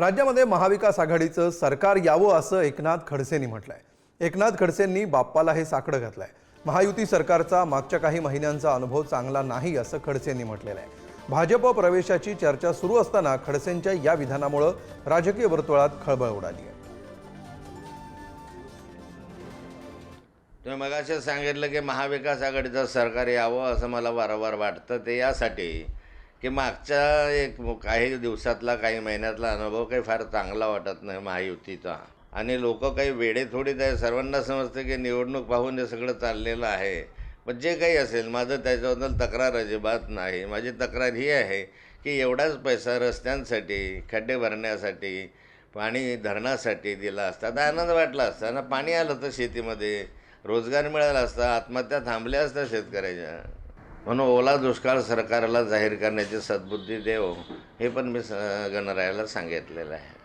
राज्यामध्ये महाविकास आघाडीचं सरकार यावं असं एकनाथ खडसेंनी म्हटलंय. एकनाथ खडसेंनी बाप्पाला हे साकडं घातलंय. महायुती सरकारचा मागच्या काही महिन्यांचा अनुभव चांगला नाही असं खडसेंनी म्हटलेलं आहे. भाजप प्रवेशाची चर्चा सुरू असताना खडसेंच्या या विधानामुळं राजकीय वर्तुळात खळबळ उडाली आहे. तुम्ही मगाशीच सांगितलं की महाविकास आघाडीचं सरकार यावं असं मला वारंवार वाटतं. ते यासाठी की मागच्या एक काही दिवसातला काही महिन्यातला अनुभव काही फार चांगला वाटत नाही महायुतीचा. आणि लोक काही वेडे थोडी त्या सर्वांना समजते की निवडणूक पाहून हे सगळं चाललेलं आहे. पण जे काही असेल माझं त्याच्याबद्दल तक्रार अजिबात नाही. माझी तक्रार ही आहे की एवढाच पैसा रस्त्यांसाठी खड्डे भरण्यासाठी पाणी धरणासाठी दिला असता. तर आनंद वाटला असता ना पाणी आलं तर शेतीमध्ये. रोजगार मिळाला असता आत्महत्या थांबल्या असत्या शेतकऱ्याच्या. म्हणून ओला दुष्काळ सरकारला जाहीर करण्याची सद्बुद्धी देव हे पण मी स गणरायाला सांगितलेलं आहे.